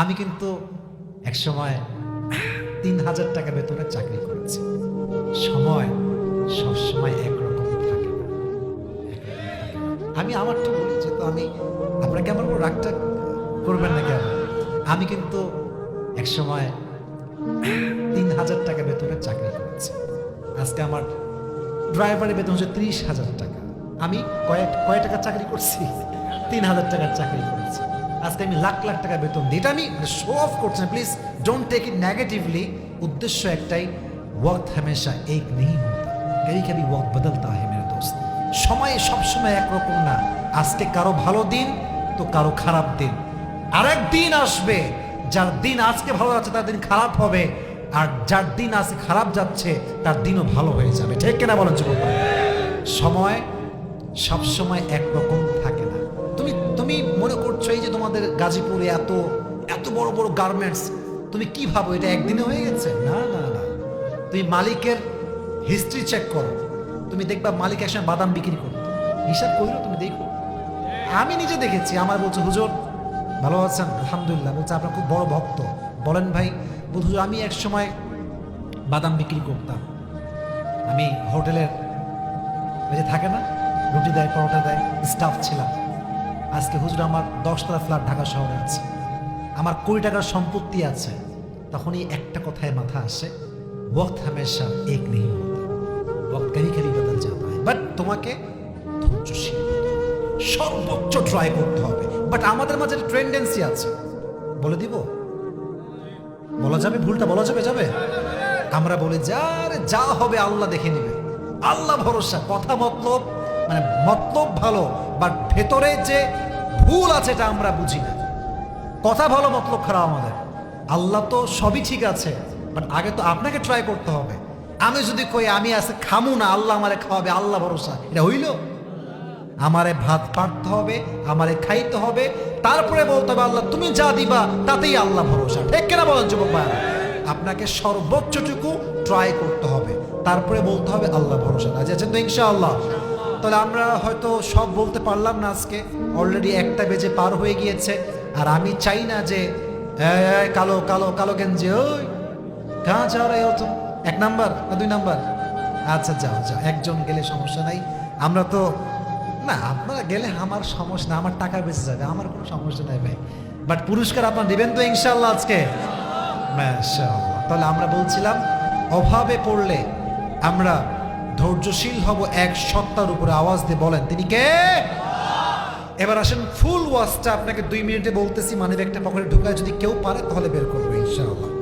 আমি কিন্তু এক সময় তিন হাজার টাকা বেতনের চাকরি করেছি। সময় সবসময় একরকম থাকে না। আমি আমারটা বলি যেহেতু আমি, আপনাকে আমার উপর রাগটা করবেন না কেন আমি কিন্তু এক সময় তিন হাজার টাকা বেতনের চাকরি করেছি। আজকে আমার ড্রাইভারের বেতন হচ্ছে ত্রিশ হাজার টাকা। আমি কয়েক, কয় টাকার চাকরি করছি? তিন হাজার টাকার চাকরি করেছি। আজকে আমি লাখ লাখ টাকা বেতন দিই। এটা আমি মানে শো অফ করছি না। Please don't take it negatively উদ্দেশ্য একটাই ওয়াক হামেশা এক নেই হতা কবি ওয়াক বদলতা হে মেরে দোস্ত। সময় সবসময় একরকম না। আজকে কারও ভালো দিন, তো কারও খারাপ দিন। আরেক দিন আসবে, যার দিন আজকে ভালো যাচ্ছে, তার দিন খারাপ হবে। আর যার দিন আজকে খারাপ যাচ্ছে, তার দিনও ভালো হয়ে যাবে। ঠিক কিনা বলেন যুবক সময় সবসময় একরকম থাকে না। মনে করছ এই যে তোমাদের গাজীপুরে এত এত বড় বড় গার্মেন্টস তুমি কি ভাবো, এটা একদিনে হয়ে গেছে? না না না। তুমি মালিকের হিস্ট্রি চেক করো। তুমি দেখবা মালিক একসময় বাদাম বিক্রি করতো। হিসাব করিও, তুমি দেখো। আমি নিজে দেখেছি, আমার বলছে, হুজুর, ভালো আছেন? আলহামদুলিল্লাহ। বলছে, আপনার খুব বড় ভক্ত। বলেন ভাই, বলছে আমি এক সময় বাদাম বিক্রি করতাম। আমি হোটেলের, ওই যে থাকে না, রুটি দেয়, পরোটা দেয় স্টাফ ছিলাম। আজকে হুজুর আমার দশতলা ফ্ল্যাট ঢাকা শহরে আছে। আমার কোটি টাকার সম্পত্তি আছে। তখনই একটা কথায় মাথা আসে, ওয়াক্ত হামেশা এক নেই হোতা। ওয়াক্ত কবি কবি বদল যাতা है বাট তোমাকে সর্বোচ্চ ট্রাই করতে হবে। বাট আমাদের মাঝে ট্রেন্ডেন্সি আছে। বলে দিব? বলা যাবে? ভুলটা বলা যাবে? যাবে? আমরা বলি যা রে যা হবে আল্লাহ দেখে নেবে। আল্লাহ ভরসা, কথা মতলব মানে মতলব ভালো। বাট ভেতরে যে ভুল আছে এটা আমরা বুঝি না। কথা ভালো, মতলব খারাপ আমাদের। আল্লাহ তো সবই ঠিক আছে, বাট আগে তো আপনাকে ট্রাই করতে হবে। আমি যদি কই, আমি আছে খামু না, আল্লাহ আমারে খাওয়াবে, আল্লাহ ভরসা। এটা হইল? আমারে ভাত পাড়তে হবে, আমারে খাইতে হবে, তারপরে বলতে হবে, আল্লাহ, তুমি যা দিবা, তাতেই আল্লাহ ভরসা। ঠিক কেনা বলেন যুবক ভাইরা? আপনাকে সর্বোচ্চটুকু ট্রাই করতে হবে, তারপরে বলতে হবে, আল্লাহ ভরসা। রাজি আছেন তো ইনশাআল্লাহ? তাহলে আমরা হয়তো সব বলতে পারলাম না আজকে। অলরেডি একটা বেজে পার হয়ে গিয়েছে। আর আমি চাই না যে "এই, এই, কালো কালো কালো গেঞ্জি ওই কাঁ যাও রে তুম এক নাম্বার না দুই নাম্বার? আচ্ছা যাও যাও একজন গেলে সমস্যা নাই। আমরা তো না আপনারা গেলে আমার সমস্যা না আমার টাকা বেঁচে যাবে আমার কোনো সমস্যা নাই ভাই। বাট পুরস্কার আপনার দিবেন তো ইনশাল্লাহ আজকে? তাহলে আমরা বলছিলাম অভাবে পড়লে আমরা ধৈর্যশীল হব এক সত্তার উপরে আওয়াজ দিয়ে বলেন, তিনি কে? এবার আসেন ফুল ওয়াজটা আপনাকে দুই মিনিটে বলতেছি মানে একটা পকেটে ঢুকায় যদি কেউ পারে তাহলে বের করবে, ইনশাআল্লাহ।